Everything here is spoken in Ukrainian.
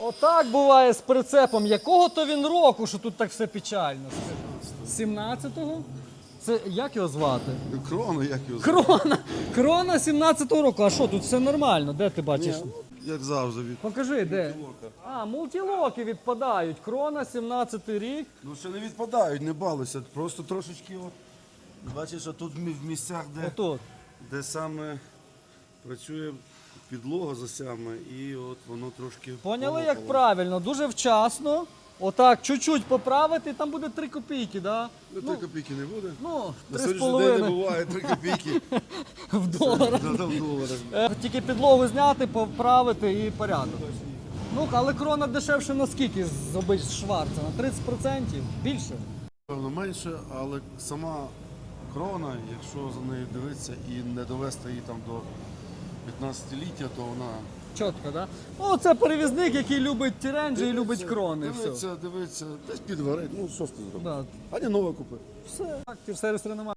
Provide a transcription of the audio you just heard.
Отак буває з прицепом. Якого то він року, що тут так все печально? 17-го? Це як його звати? Крона, як його звати? Крона. Крона 17-го року. А що, тут все нормально? Де ти бачиш? Ні, Як завжди від. Покажи, де. А, мультилоки відпадають. Крона 17 рік. Ну ще не відпадають, не балуйся. Просто трошечки от. Бачиш, що тут в місцях, де, Отут. де саме працює підлога за сями, і от воно трошки. Поняли, як полопало. правильно? Дуже вчасно. Отак, чуть-чуть поправити, там буде 3 копійки, да? Ну, три копійки не буде. Ну, На 3,5 сьогоднішній день не буває три копійки. в доларах. Да, да, в доларах. Е, Тільки підлогу зняти, поправити і порядок. Ну, але крона дешевше на скільки з обич шварца? На 30%? Більше? Певно менше, але сама крона, якщо за нею дивитися і не довести її там до 15-ліття, то вона Чітко, да? Ну, це перевізник, який любить тіренджі і любить крони. Все. Дивиться, дивиться, десь підварить, Ну що ж ти зробиш? Да. А не нове купи. Все. Так, сервісу немає.